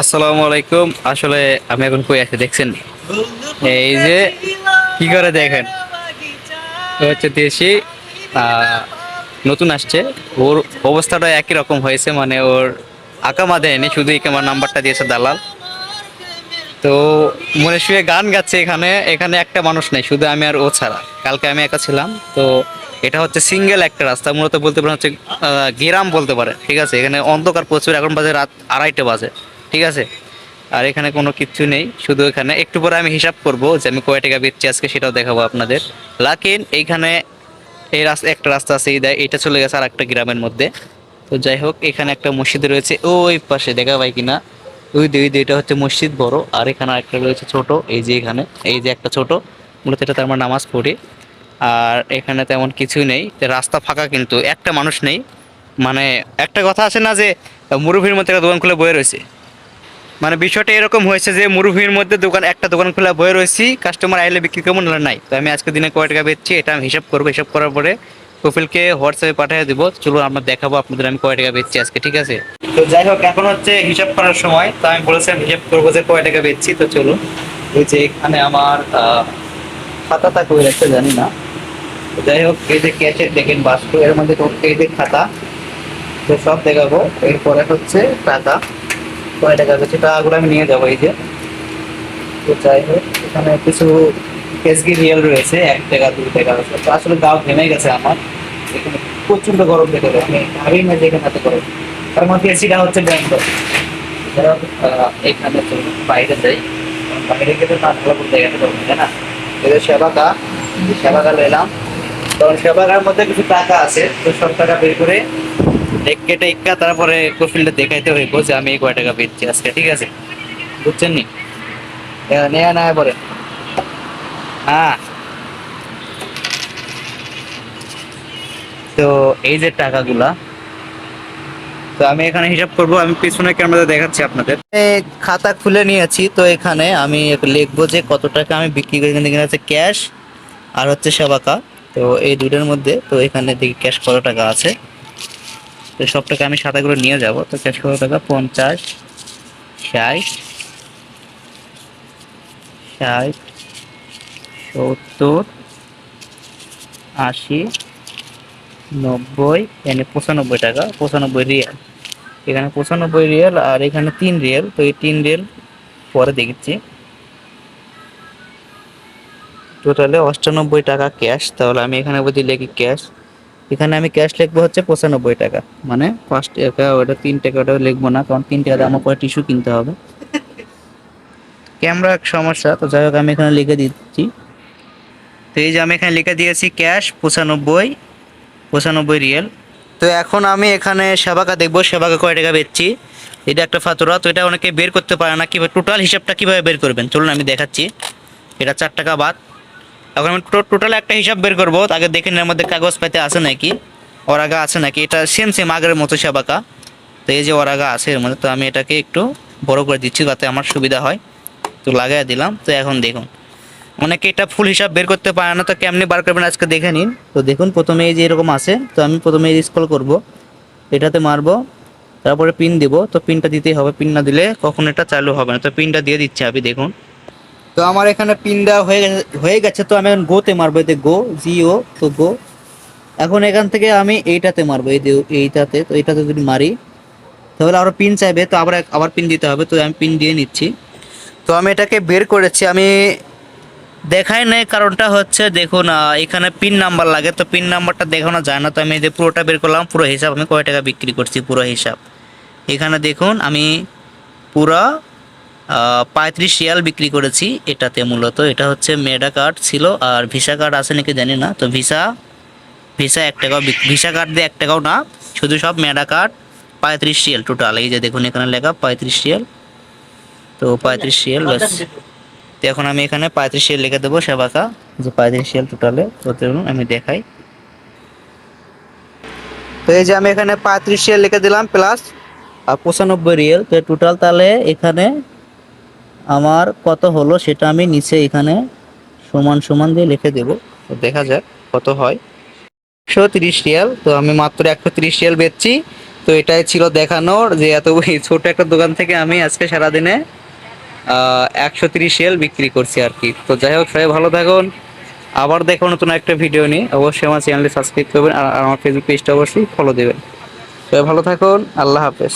আসসালামু আলাইকুম। আসলে আমি এখন কই আছি, দেখছেন? এই যে, কি করে দেখেন? নতুন আসছে। ওর অবস্থাটা একই রকম হয়েছে মানে ওর আকামা দেয়নি, শুধু আমার নাম্বারটা দিয়েছে দালাল। তো মনে শুয়ে গান গাচ্ছে এখানে এখানে একটা মানুষ নেই, শুধু আমি আর ও ছাড়া। কালকে আমি একা ছিলাম, তো এটা হচ্ছে সিঙ্গেল একটা রাস্তা, মূলত বলতে পারেন হচ্ছে গ্রাম বলতে পারে, ঠিক আছে? এখানে অন্ধকার প্রচুর, এখন বাজে রাত আড়াইটে বাজে, ঠিক আছে? আর এখানে কোনো কিচ্ছু নেই, শুধু এখানে, একটু পরে আমি হিসাব করব যে আমি কয় টাকা বেচছি আজকে, সেটাও দেখাবো আপনাদের। লাকিন, এইখানে এই রাস্তা একটা রাস্তা আছে দেয় এটা চলে গেছে আর একটা গ্রামের মধ্যে। তো যাই হোক, এখানে একটা মসজিদ রয়েছে, ওই পাশে, দেখা পাই কিনা? ওই দুই দুইটা হচ্ছে মসজিদ বড়, আর এখানে একটা রয়েছে ছোট, এই যে এখানে, এই যে একটা ছোট, মূলত এটা এটাতে আমরা নামাজ পড়ি। আর এখানে তেমন কিছুই নেই। রাস্তা ফাঁকা কিন্তু, একটা মানুষ নেই। মানে একটা কথা আছে না যে, মুরুভির মধ্যে দোকান খুলে বয়ে রয়েছে। মানে বিষয়টা এরকম হয়েছে যে, মুরুভির মধ্যে দোকান, একটা দোকান খোলা বয়ে রয়েছি কাস্টমার আইলে বিক্রি করব না নাই। তো আমি আজকে দিনে কয় টাকা বেচছি, এটা আমি হিসাব করব, হিসাব করার পরে কপিলকে হোয়াটসঅ্যাপে পাঠিয়ে দেবো। চলুন আমরা দেখাবো আপনাদের আমি কয় টাকা বেচছি আজকে, ঠিক আছে? তো যাই হোক, এখন হচ্ছে হিসাব করার সময়, তো আমি বলেছিলাম হিসাব করব যে কয় টাকা বেচছি, তো চলুন। ওই যে এখানে আমার খাতাটা কই রাখতে জানি না। যাই হোক, এই যে ক্যাশের দেখেন বাস্ক এর মধ্যে এই যে খাতা সব দেখাবো। এরপরে হচ্ছে টাকা কয় টাকা বেচছি টাকাগুলো আমি নিয়ে যাব, এই যে। তো যাই হোক, এখানে কিছু এসগি রিয়েল রয়েছে, এক টাকা, দুই টাকা আছে তো আসলে গাও ঘেমে গেছে আমার। এখানে প্রচণ্ড গরম ভেতরে আমি ভাবি না যে এখানে এত গরম। তার মধ্যে এসিটা হচ্ছে ব্যাংক এখানে বাইরে যাই। বাইরে গেলে না ভালো করে তাই না? এদের সেবাকা সেবাকা এলাম তখন সেবাকার মধ্যে কিছু টাকা আছে, তো সব টাকা বের করে এক কেটে তারপরে কফিলটা দেখাইতে হইব যে আমি কয় টাকা বেচছি আজকে, ঠিক আছে? বুঝছেন নি? নেয়া না পরে। হ্যাঁ তো এই যে টাকাগুলা, তো আমি এখানে হিসাব করব, আমি পিছনে ক্যামেরাতে দেখাচ্ছি আপনাদের। খাতা খুলে নিয়েছি, তো এখানে আমি লিখব যে কত টাকা আমি বিক্রি করি, এখানে আছে ক্যাশ আর হচ্ছে সেবাকা তো এই দুটোর মধ্যে, তো এখানে দেখি ক্যাশ কত টাকা আছে। তো সব টাকা আমি সাদাগুলো নিয়ে যাব। তো ক্যাশ কত টাকা পঞ্চাশ, ষাট ষাট, সত্তর, আশি, নব্বই, এখানে পঁচানব্বই টাকা, পঁচানব্বই রিয়াল। এখানে পঁচানব্বই রিয়াল আর এখানে তিন রিয়াল। তো এই তিন রিয়াল পরে দেখছি টোটালে অষ্টানব্বই টাকা ক্যাশ তাহলে আমি এখানে যদি লিখি ক্যাশ এখানে আমি ক্যাশ লিখব হচ্ছে পঁচানব্বই টাকা। মানে পাঁচ টাকা ওটা তিন টাকা ওটা লিখব না, কারণ তিন টাকা আমার পরে টিস্যু কিনতে হবে। ক্যামেরা সমস্যা, তো যাই হোক আমি এখানে লিখে দিচ্ছি। তো এই যে আমি এখানে লিখে দিয়েছি ক্যাশ পঁচানব্বই পঁচানব্বই রিয়েল তো এখন আমি এখানে সেবাকা দেখব, সেবাকা কয় টাকা বেচছি? এটা একটা ফাতুরা, তো এটা অনেকে বের করতে পারে না। কীভাবে টোটাল হিসাবটা কীভাবে বের করবেন? চলুন আমি দেখাচ্ছি। এটা চার টাকা বাদ। এখন আমি টোটাল একটা হিসাব বের করব। আগে দেখে এর মধ্যে কাগজ পাইতে আছে নাকি? ওরাগা আছে নাকি? এটা সেম সেম আগের মতো সেবাকা। তো এই যে ওরাগা আছে এর মধ্যে, তো আমি এটাকে একটু বড় করে দিচ্ছি যাতে আমার সুবিধা হয়। তো লাগাই দিলাম, তো এখন দেখুন। অনেকে এটা ফুল হিসাব বের করতে পারে না, তো কেমনি বার করবেন আজকে দেখে নিন। তো দেখুন, প্রথমে এই যে এরকম আছে, তো আমি প্রথমে এই স্ক্রল করব। এটাতে মারবো, তারপরে পিন দিব। তো পিনটা দিতেই হবে পিন না দিলে কখন এটা চালু হবে না। তো পিনটা দিয়ে দিচ্ছি আমি, দেখুন। তো আমার এখানে পিন দেওয়া হয়ে গেছে হয়ে গেছে, তো আমি এখন গোতে মারবো, এতে গো, জিও, তো গো। এখন এখান থেকে আমি এইটাতে মারবো, এই এইটাতে, তো এইটাতে যদি মারি, তাহলে আরও পিন চাইবে, তো আবার আবার পিন দিতে হবে, তো আমি পিন দিয়ে নিচ্ছি। তো আমি এটাকে বের করেছি, আমি দেখাই নাই, কারণটা হচ্ছে দেখুন এখানে পিন নাম্বার লাগে, তো পিন নাম্বারটা দেখানো যায় না, তো আমি যে পুরোটা বের করলাম, পুরো হিসাব আমি কয় টাকা বিক্রি করছি, পুরো হিসাব। এখানে দেখুন, আমি পুরো পঁয়ত্রিশ রিয়াল বিক্রি করেছি। এটাতে মূলত এটা হচ্ছে মেডা কার্ড ছিল, আর ভিসা কার্ড আছে নাকি জানি না। তো ভিসা ভিসা এক টাকাও ভিসা কার্ড দিয়ে এক টাকাও না, শুধু সব মেডা কার্ড, পঁয়ত্রিশ রিয়াল টোটাল এই যে দেখুন এখানে লেখা পঁয়ত্রিশ রিয়াল। তো পঁয়ত্রিশ রিয়াল ব্যাস। তো এখন আমি এখানে পঁয়ত্রিশ রিয়াল লিখে দেবো সেবাকা যে পঁয়ত্রিশ রিয়াল টোটালে তো দেখুন আমি দেখাই। তো এই যে আমি এখানে পঁয়ত্রিশ রিয়াল লিখে দিলাম প্লাস পঁচানব্বই রিয়েল। তো টোটাল তাহলে এখানে আমার কত হলো সেটা আমি নিচে এখানে সমান সমান দিয়ে লিখে দেব। তো দেখা যাক কত হয়। একশো তিরিশ রিয়াল, তো আমি মাত্র একশো তিরিশ রিয়াল বেচছি। তো এটাই ছিল দেখানোর যে এত ছোট একটা দোকান থেকে আমি আজকে সারাদিনে একশো তিরিশ রিয়াল বিক্রি করছি আর কি। তো যাই হোক, সবাই ভালো থাকুন। আবার দেখো নতুন একটা ভিডিও নিয়ে। অবশ্যই আমার চ্যানেলটি সাবস্ক্রাইব করবেন আর আমার ফেসবুক পেজটা অবশ্যই ফলো দেবেন। সবাই ভালো থাকুন। আল্লাহ হাফেজ।